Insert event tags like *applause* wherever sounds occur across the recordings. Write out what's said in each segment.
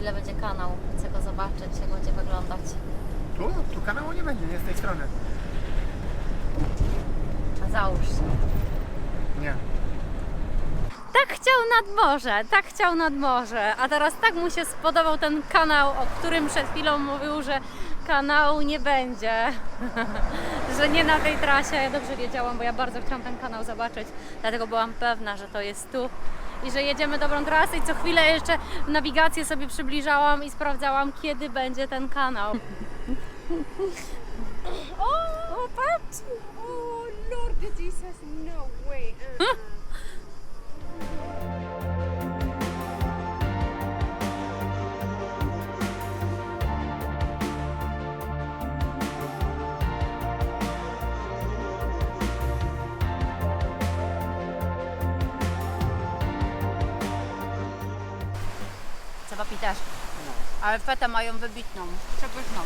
chwilę będzie kanał. Chcę go zobaczyć, jak będzie wyglądać. Tu? Tu kanału nie będzie, nie z tej strony. Załóż. Nie. Tak chciał nad morze, tak chciał nad morze, a teraz tak mu się spodobał ten kanał, o którym przed chwilą mówił, że kanału nie będzie, *laughs* że nie na tej trasie. Ja dobrze wiedziałam, bo ja bardzo chciałam ten kanał zobaczyć, dlatego byłam pewna, że to jest tu i że jedziemy dobrą trasę i co chwilę jeszcze nawigację sobie przybliżałam i sprawdzałam, kiedy będzie ten kanał. *laughs* Oh, patrz! Oh, Lord Jesus, no way. Cewapi *laughs* też. Ale fetę mają wybitną, przepyszną.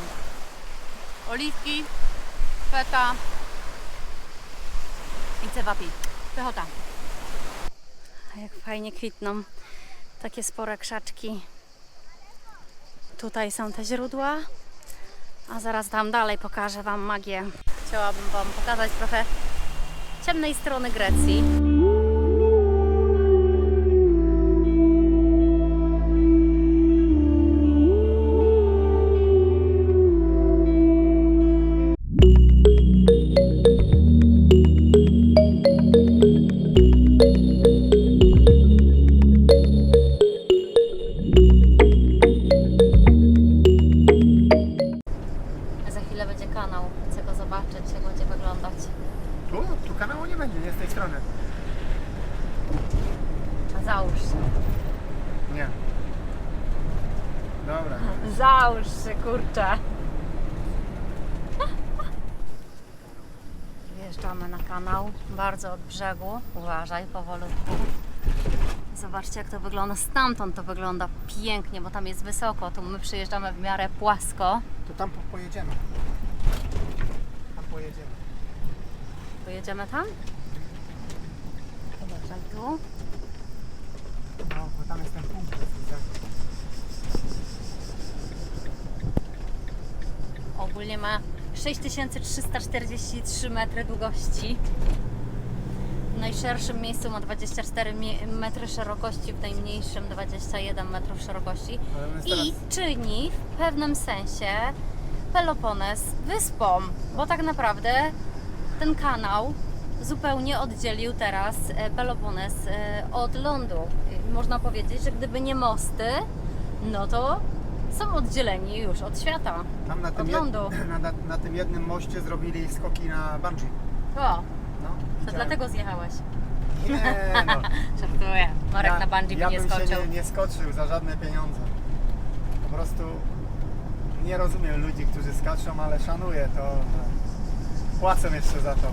Oliwki, feta i cewapi. Pychota. Jak fajnie kwitną takie spore krzaczki. Tutaj są te źródła, a zaraz tam dalej pokażę Wam magię. Chciałabym Wam pokazać trochę ciemnej strony Grecji. Zobaczcie, jak to wygląda. Stamtąd to wygląda pięknie, bo tam jest wysoko. Tu my przyjeżdżamy w miarę płasko. To tam po- pojedziemy. Tam pojedziemy. Pojedziemy tam? Uważaj tu. No, bo tam jest ten punkt. Ogólnie ma 6343 metry długości. W najszerszym miejscu ma 24 mi- metry szerokości, w najmniejszym 21 metrów szerokości i czyni w pewnym sensie Pelopones wyspą, bo tak naprawdę ten kanał zupełnie oddzielił teraz e, Pelopones e, od lądu. Można powiedzieć, że gdyby nie mosty, no to są oddzieleni już od świata, Tam na tym, od jed- lądu. na, *clears throat* na, na tym jednym moście zrobili skoki na bungee. O, No, to dlatego zjechałeś. Nie, no. *laughs* Żartuję. Marek na bungee ja by nie bym skoczył. się nie, nie skoczył za żadne pieniądze. Po prostu nie rozumiem ludzi, którzy skaczą, ale szanuję to. że Płacę jeszcze za to.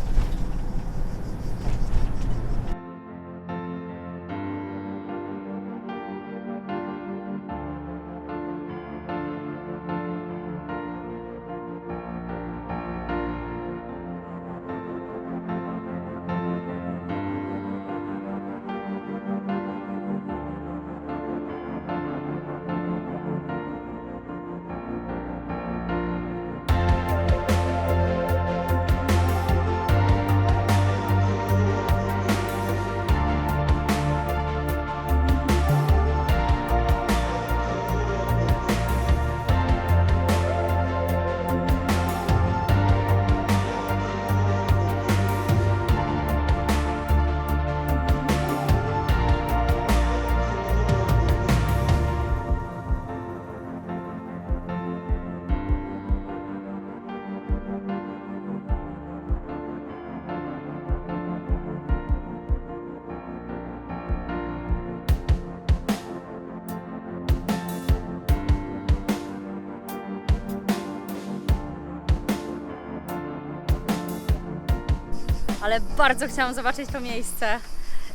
Ale bardzo chciałam zobaczyć to miejsce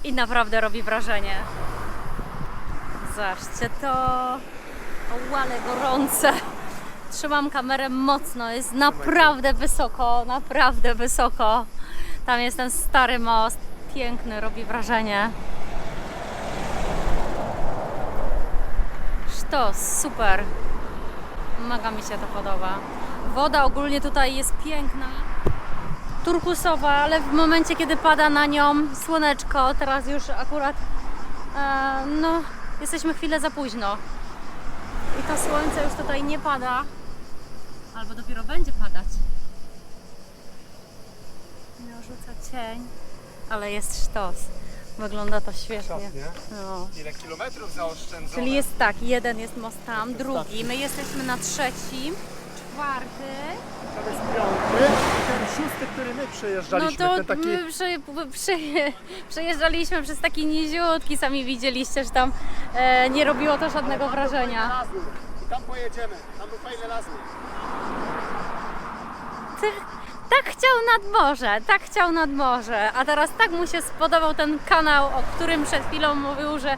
i naprawdę robi wrażenie. Zobaczcie to. O, ale gorące. Trzymam kamerę mocno, jest naprawdę wysoko, naprawdę wysoko. Tam jest ten stary most, piękny, robi wrażenie. sztos, super. Mega mi się to podoba. Woda ogólnie tutaj jest piękna. Turkusowa, ale w momencie, kiedy pada na nią słoneczko, teraz już akurat e, no, jesteśmy chwilę za późno. I to słońce już tutaj nie pada. Albo dopiero będzie padać. Miał rzuca cień, ale jest sztos. Wygląda to świetnie. No. Ile kilometrów zaoszczędzone? Czyli jest tak, jeden jest most tam, drugi, my jesteśmy na trzecim, czwarty. To jest piąty ten szósty, który my przejeżdżaliśmy, no to ten taki... my przy, przy, *laughs* przejeżdżaliśmy przez taki niziutki, sami widzieliście, że tam e, nie robiło to żadnego wrażenia. I tam pojedziemy, tam był fajny las. Ty, tak chciał nad morze, tak chciał nad morze, a teraz tak mu się spodobał ten kanał, o którym przed chwilą mówił, że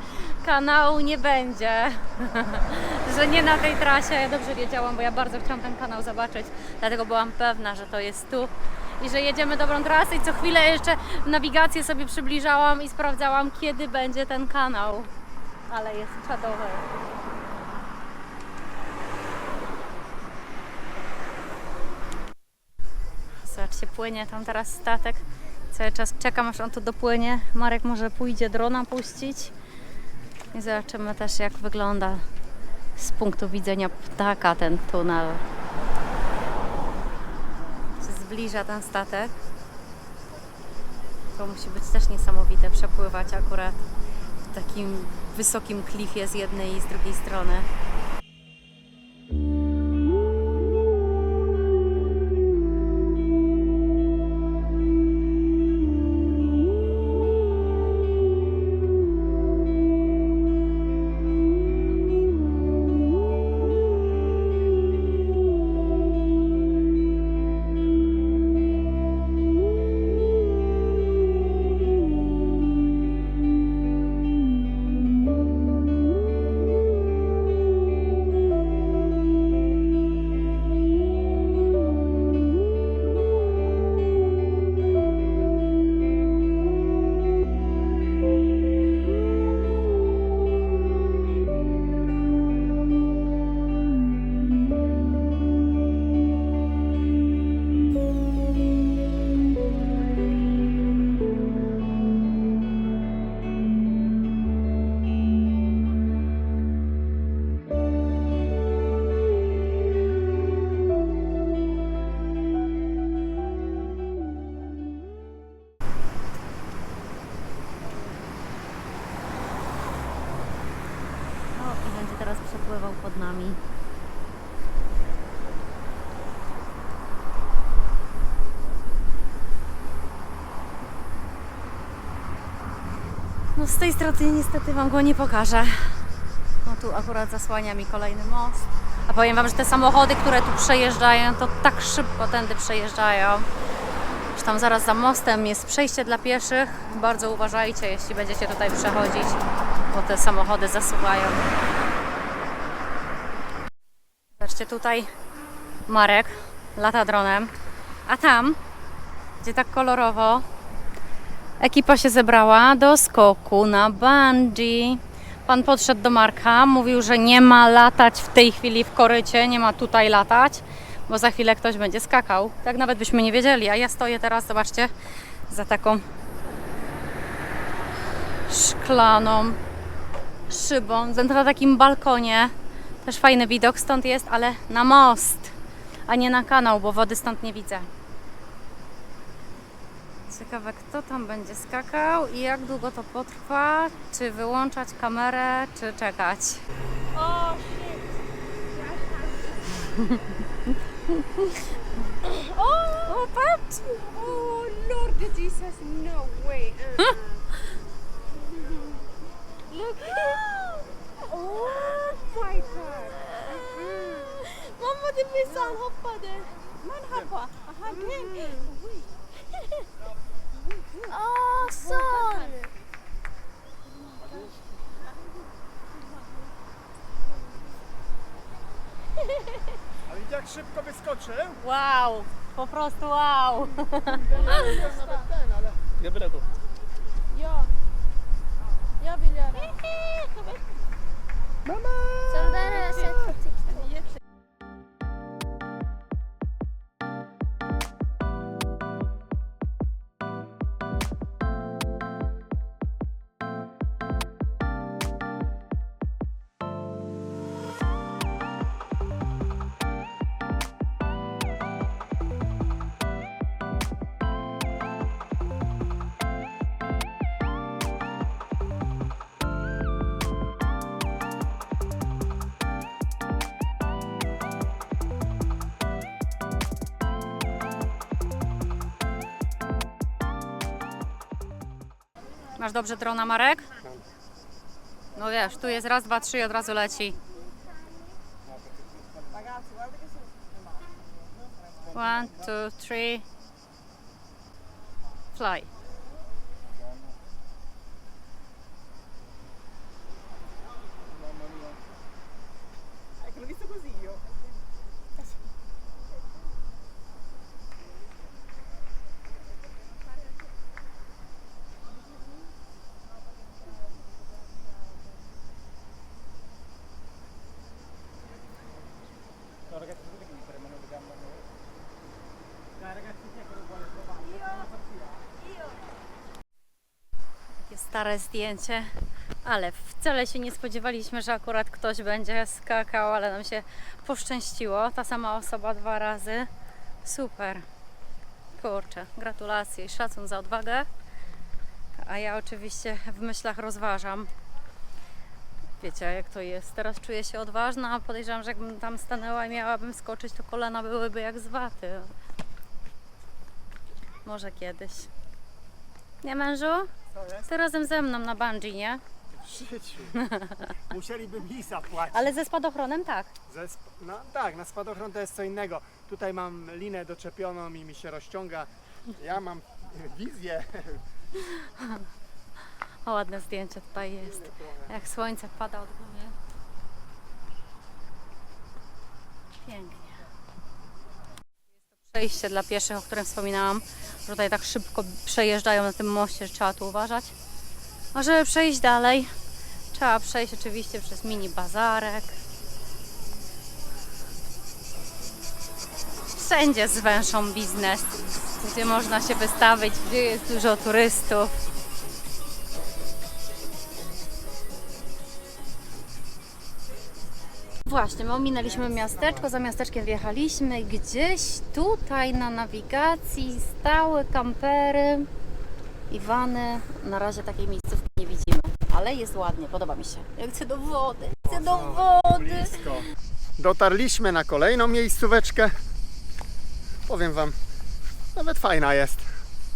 kanału nie będzie, *laughs* że nie na tej trasie. Ja dobrze wiedziałam, bo ja bardzo chciałam ten kanał zobaczyć, dlatego byłam pewna, że to jest tu i że jedziemy dobrą trasę i co chwilę jeszcze nawigację sobie przybliżałam i sprawdzałam, kiedy będzie ten kanał. Ale jest czadowy. Zobaczcie, płynie tam teraz statek. Cały czas czekam, aż on tu dopłynie. Marek może pójdzie drona puścić. I zobaczymy też, jak wygląda z punktu widzenia ptaka ten tunel. Zbliża ten statek. To musi być też niesamowite przepływać akurat w takim wysokim klifie z jednej i z drugiej strony. Z tej strony niestety Wam go nie pokażę. No tu akurat zasłania mi kolejny most. A powiem Wam, że te samochody, które tu przejeżdżają, to tak szybko tędy przejeżdżają. Że tam zaraz za mostem jest przejście dla pieszych. Bardzo uważajcie, jeśli będziecie tutaj przechodzić, bo te samochody zasuwają. Zobaczcie tutaj Marek lata dronem, a tam, gdzie tak kolorowo, ekipa się zebrała do skoku na bungee. Pan podszedł do Marka, mówił, że nie ma latać w tej chwili w korycie, nie ma tutaj latać, bo za chwilę ktoś będzie skakał. Tak nawet byśmy nie wiedzieli, a ja stoję teraz, zobaczcie, za taką szklaną szybą, na takim balkonie. Też fajny widok stąd jest, ale na most, a nie na kanał, bo wody stąd nie widzę. Ciekawe, kto tam będzie skakał i jak długo to potrwa. Czy wyłączać kamerę, czy czekać. Shit. *laughs* oh, oh, patrz! Oh Lord Jesus, no way. Uh-uh. *laughs* Look. oh my god. Mm-mm. Mamma det blir så han hoppade. Man hoppade. Han tänkte. Åh, sån! A widzisz jak szybko wyskoczył? Wow, po prostu wow. Nawet ten, ale... Jag är beredd då. Ja. Jag vill göra. Mama! Sån där Masz dobrze drona, Marek? No wiesz, tu jest raz, dwa, trzy i od razu leci. One, two, three. Fly. Stare zdjęcie, ale wcale się nie spodziewaliśmy, że akurat ktoś będzie skakał, ale nam się poszczęściło. Ta sama osoba dwa razy. Super. Kurczę, gratulacje i szacun za odwagę. A ja oczywiście w myślach rozważam. Wiecie, jak to jest. Teraz czuję się odważna, a podejrzewam, że jakbym tam stanęła i miałabym skoczyć, to kolana byłyby jak z waty. Może kiedyś. Nie, mężu? Jest? Ty razem ze mną na bungee, nie? W życiu. Musieliby mi zapłacić. Ale ze spadochronem tak. Ze sp- no tak, na spadochron to jest co innego. Tutaj mam linę doczepioną i mi się rozciąga. Ja mam wizję. O, ładne zdjęcie tutaj jest. Jak słońce pada od góry. Pięknie. Przejście dla pieszych, o którym wspominałam. Tutaj tak szybko przejeżdżają na tym moście, że trzeba tu uważać. A żeby przejść dalej, trzeba przejść oczywiście przez mini bazarek. Wszędzie zwęszą biznes, gdzie można się wystawić, gdzie jest dużo turystów. Właśnie, my ominęliśmy miasteczko, za miasteczkiem wjechaliśmy gdzieś tutaj na nawigacji stały kampery i wany. Na razie takiej miejscówki nie widzimy, ale jest ładnie, podoba mi się. Ja chcę do wody, chcę do wody. Blisko. Dotarliśmy na kolejną miejscóweczkę. Powiem Wam, nawet fajna jest.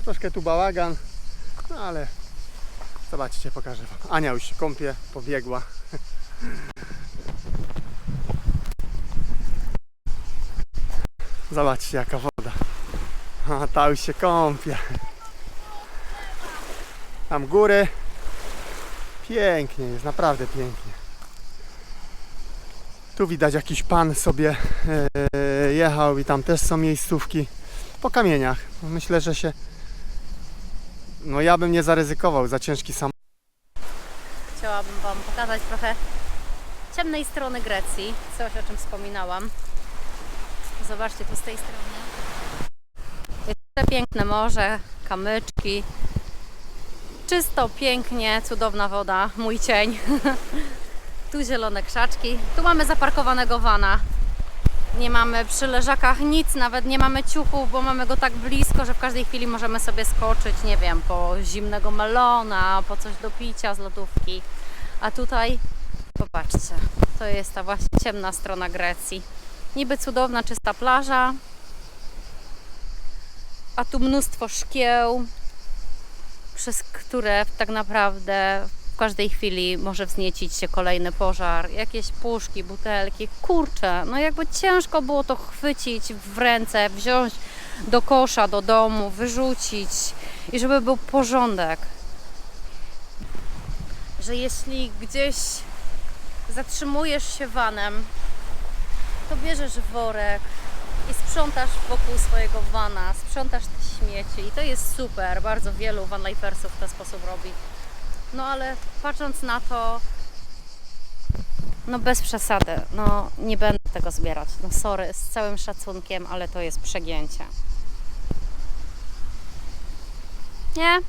Troszkę tu bałagan, no ale zobaczcie, pokażę Wam. Ania już się kąpie, pobiegła. Zobaczcie jaka woda. A ta już się kąpie. Tam góry. Pięknie jest, naprawdę pięknie. Tu widać jakiś pan sobie e, jechał i tam też są miejscówki po kamieniach. Myślę, że się. No ja bym nie zaryzykował za ciężki sam. Chciałabym Wam pokazać trochę ciemnej strony Grecji, coś o czym wspominałam. Zobaczcie tu z tej strony. Jest piękne morze, kamyczki. Czysto, pięknie, cudowna woda, mój cień. *laughs* tu zielone krzaczki. Tu mamy zaparkowanego wana. Nie mamy przy leżakach nic, nawet nie mamy ciuchów, bo mamy go tak blisko, że w każdej chwili możemy sobie skoczyć, nie wiem, po zimnego melona, po coś do picia z lodówki. A tutaj, popatrzcie, to jest ta właśnie ciemna strona Grecji. Niby cudowna, czysta plaża, a tu mnóstwo szkieł, przez które tak naprawdę w każdej chwili może wzniecić się kolejny pożar. Jakieś puszki, butelki, kurczę, no jakby ciężko było to chwycić w ręce, wziąć do kosza, do domu, wyrzucić i żeby był porządek. Że jeśli gdzieś zatrzymujesz się vanem, to bierzesz worek i sprzątasz wokół swojego vana, sprzątasz te śmieci i to jest super. Bardzo wielu vanlifersów w ten sposób robi. No ale patrząc na to, no bez przesady, no nie będę tego zbierać. No sorry, z całym szacunkiem, ale to jest przegięcie. Nie?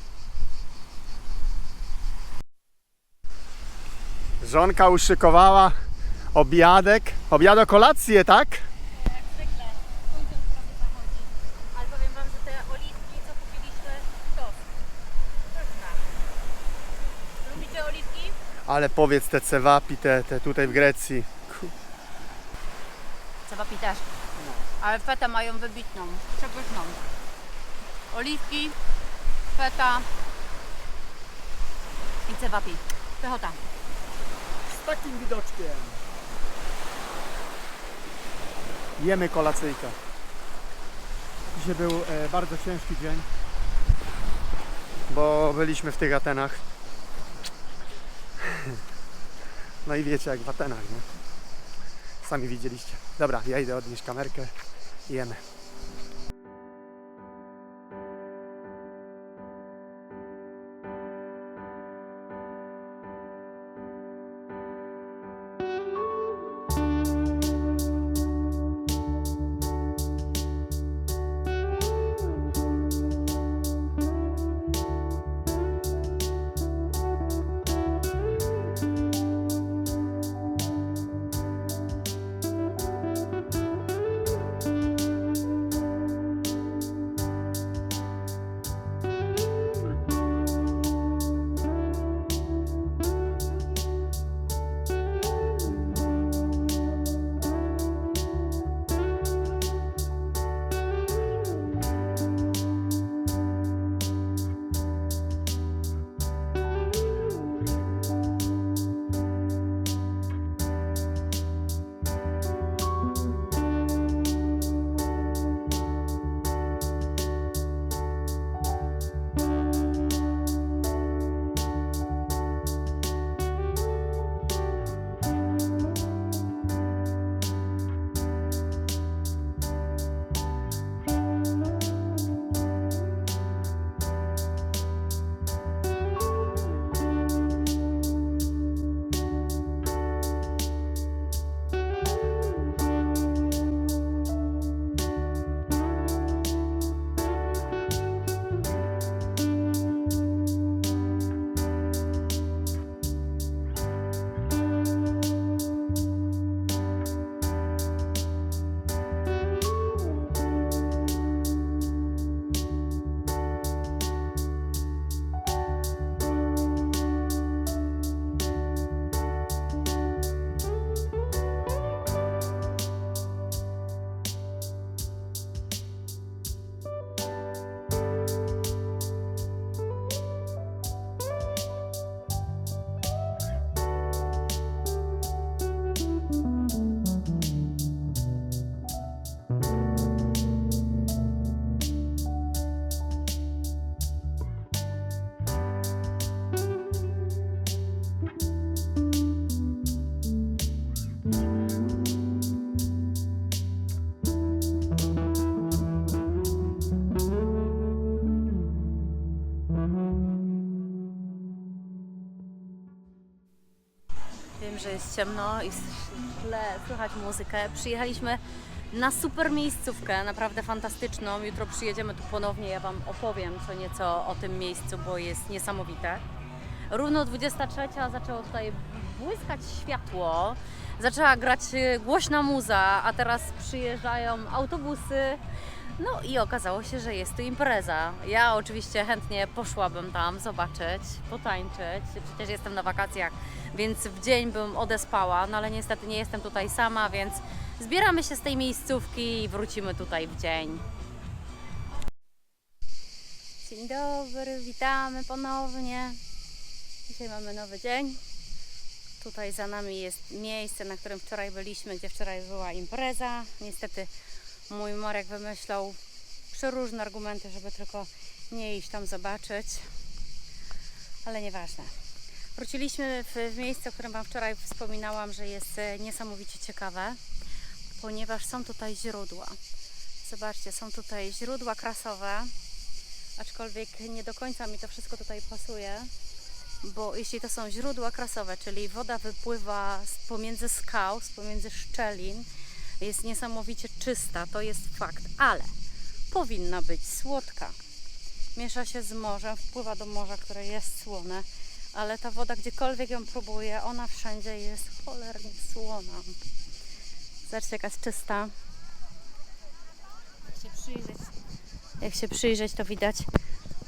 Żonka uszykowała obiadek. Obiado kolację, tak? Jak zwykle, słońce już prawie zachodzi. Ale powiem Wam, że te oliwki, co kupiliśmy, to pyszne. Lubicie oliwki? Ale powiedz te cewapi, te, te tutaj w Grecji. Ku- Cewapi też. Ale fetę mają wybitną, przepyszną. Oliwki, feta. I cewapi. Pychota. Z takim widoczkiem. Jemy kolacyjkę. Dzisiaj był e, bardzo ciężki dzień, bo byliśmy w tych Atenach. *laughs* No i wiecie jak w Atenach, nie? Sami widzieliście. Dobra, ja idę odnieść kamerkę i jemy. Że jest ciemno i w tle słychać muzykę. Przyjechaliśmy na super miejscówkę, naprawdę fantastyczną. Jutro przyjedziemy tu ponownie, ja Wam opowiem co nieco o tym miejscu, bo jest niesamowite. Równo 23 zaczęło tutaj błyskać światło, zaczęła grać e, głośna muza, a teraz przyjeżdżają autobusy. No i okazało się, że jest tu impreza. Ja oczywiście chętnie poszłabym tam zobaczyć, potańczyć. Przecież jestem na wakacjach, więc w dzień bym odespała, no ale niestety nie jestem tutaj sama, więc zbieramy się z tej miejscówki i wrócimy tutaj w dzień. Dzień dobry, witamy ponownie. Dzisiaj mamy nowy dzień. Tutaj za nami jest miejsce, na którym wczoraj byliśmy, gdzie wczoraj była impreza. Niestety mój Marek wymyślał przeróżne argumenty, żeby tylko nie iść tam zobaczyć. Ale nieważne. Wróciliśmy w, w miejsce, o którym Wam wczoraj wspominałam, że jest e, niesamowicie ciekawe, ponieważ są tutaj źródła. Zobaczcie, są tutaj źródła krasowe, aczkolwiek nie do końca mi to wszystko tutaj pasuje, bo jeśli to są źródła krasowe, czyli woda wypływa pomiędzy skał, pomiędzy szczelin, jest niesamowicie czysta, to jest fakt, ale powinna być słodka. Miesza się z morzem, wpływa do morza, które jest słone, ale ta woda, gdziekolwiek ją próbuję, ona wszędzie jest cholernie słona. Zobaczcie, jaka jest czysta. Jak się przyjrzeć, jak się przyjrzeć to widać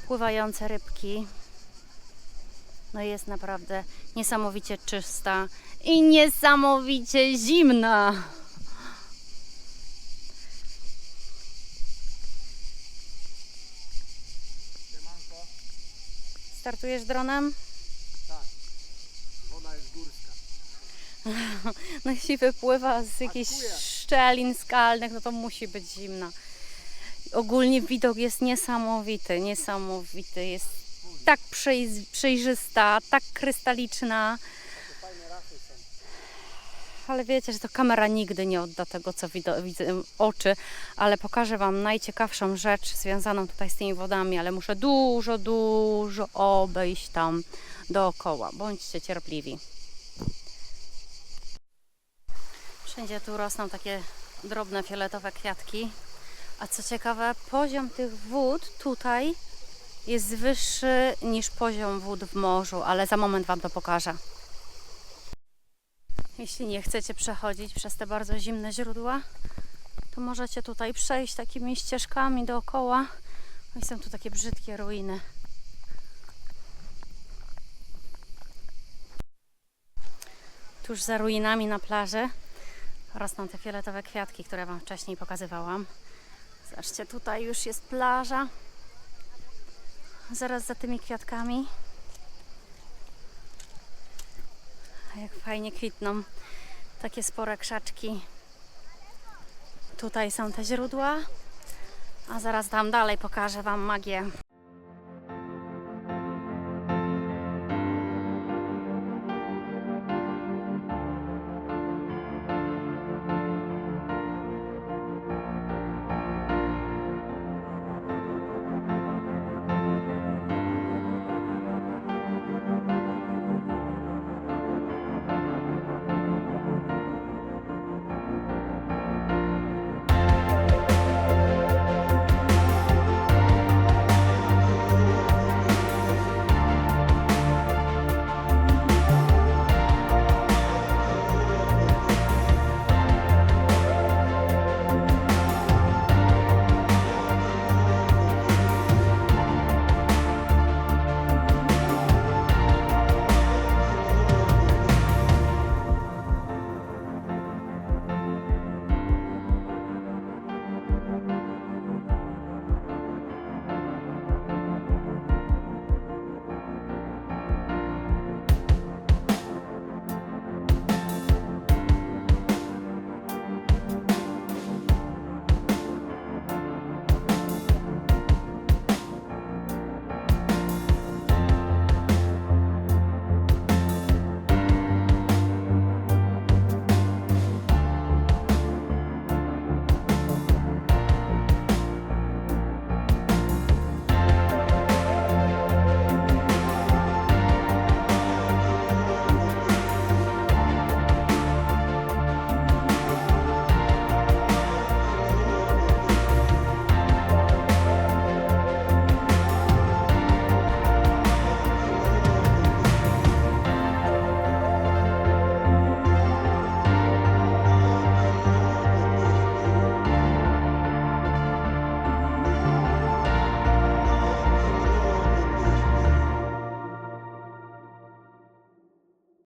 pływające rybki. No jest naprawdę niesamowicie czysta i niesamowicie zimna. startujesz dronem? Tak. Woda jest górska. *laughs* no jeśli wypływa z jakichś szczelin skalnych, no to musi być zimna. Ogólnie widok jest niesamowity, niesamowity. Jest tak przejrzysta, tak krystaliczna. Ale wiecie, że to kamera nigdy nie odda tego, co widzą, widzą oczy, ale pokażę Wam najciekawszą rzecz związaną tutaj z tymi wodami, ale muszę dużo, dużo obejść tam dookoła. Bądźcie cierpliwi. Wszędzie tu rosną takie drobne fioletowe kwiatki. A co ciekawe, poziom tych wód tutaj jest wyższy niż poziom wód w morzu, ale za moment Wam to pokażę. Jeśli nie chcecie przechodzić przez te bardzo zimne źródła, to możecie tutaj przejść takimi ścieżkami dookoła. No I są tu takie brzydkie ruiny. Tuż za ruinami na plaży rosną te fioletowe kwiatki, które Wam wcześniej pokazywałam. Zobaczcie, tutaj już jest plaża. Zaraz za tymi kwiatkami. A jak fajnie kwitną. Takie spore krzaczki. Tutaj są te źródła, a zaraz tam dalej pokażę Wam magię